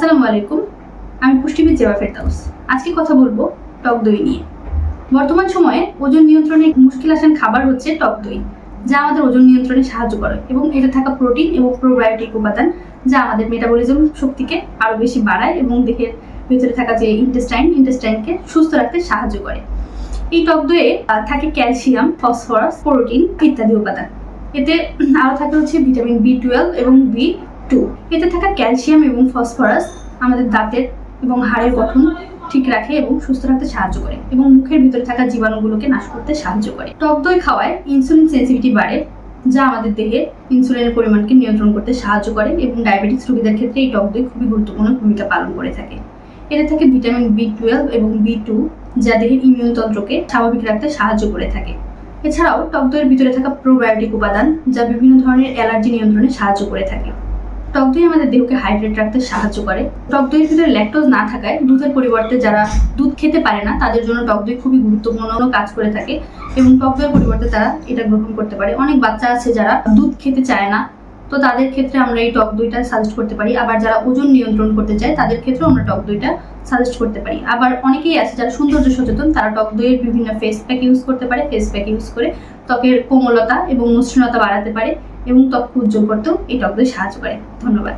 আসসালামু আলাইকুম। আমি পুষ্টিবিদ জেবা ফেরদাউস। আজকে কথা বলব টক দই নিয়ে। বর্তমান সময়ে ওজন নিয়ন্ত্রণে মুশকিল আসান খাবার হচ্ছে টক দই, যা আমাদের ওজন নিয়ন্ত্রণে সাহায্য করে এবং এতে থাকা প্রোটিন এবং প্রোবায়োটিক উপাদান, যা আমাদের মেটাবলিজম শক্তিকে আরও বেশি বাড়ায় এবং দেহের ভিতরে থাকা যে ইন্টেস্টাইন ইন্টেস্টাইনকে সুস্থ রাখতে সাহায্য করে। এই টক দইয়ে থাকে ক্যালসিয়াম, ফসফরাস, প্রোটিন ইত্যাদি উপাদান। এতে আরও থাকে হচ্ছে ভিটামিন বি টুয়েলভ এবং বি টু। এতে থাকা ক্যালসিয়াম এবং ফসফরাস আমাদের দাঁতের এবং হাড়ের গঠন ঠিক রাখে এবং সুস্থ রাখতে সাহায্য করে এবং মুখের ভিতরে থাকা জীবাণুগুলোকে নাশ করতে সাহায্য করে। টক দই খাওয়ায় ইনসুলিন সেন্সিটিভিটি বাড়ে, যা আমাদের দেহে ইনসুলিনের পরিমাণকে নিয়ন্ত্রণ করতে সাহায্য করে এবং ডায়াবেটিস রোগীদের ক্ষেত্রে এই টক দই খুবই গুরুত্বপূর্ণ ভূমিকা পালন করে থাকে। এতে থাকে ভিটামিন বি টুয়েলভ এবং বি টু যা দেহের ইমিউন তন্ত্রকে স্বাভাবিক রাখতে সাহায্য করে থাকে। এছাড়াও টক দইয়ের ভিতরে থাকা প্রোবায়োটিক উপাদান, যা বিভিন্ন ধরনের অ্যালার্জি নিয়ন্ত্রণে সাহায্য করে থাকে। টক দই আমাদের দেহকে হাইড্রেট রাখতে সাহায্য করে। টক দইয়ের ভিতরে ল্যাকটোজ না থাকায় দুধের পরিবর্তে যারা দুধ খেতে পারে না, তাদের জন্য টক দই খুবই গুরুত্বপূর্ণ কাজ করে থাকে এবং টক দইয়ের পরিবর্তে তারা এটা গ্রহণ করতে পারে। অনেক বাচ্চা আছে যারা দুধ খেতে চায় না, তো তাদের ক্ষেত্রে আমরা এই টক দইটা সাজেস্ট করতে পারি। আবার যারা ওজন নিয়ন্ত্রণ করতে চায়, তাদের ক্ষেত্রেও আমরা টক দইটা সাজেস্ট করতে পারি। আবার অনেকেই আছে যারা সৌন্দর্য সচেতন, তারা টক দইয়ের বিভিন্ন ফেস প্যাক ইউজ করতে পারে। ফেস প্যাক ইউজ করে ত্বকের কোমলতা এবং মসৃণতা বাড়াতে পারে। এবং ত্বক উজ্জ্বল করতেও এই টক দই সাহায্য করে। ধন্যবাদ।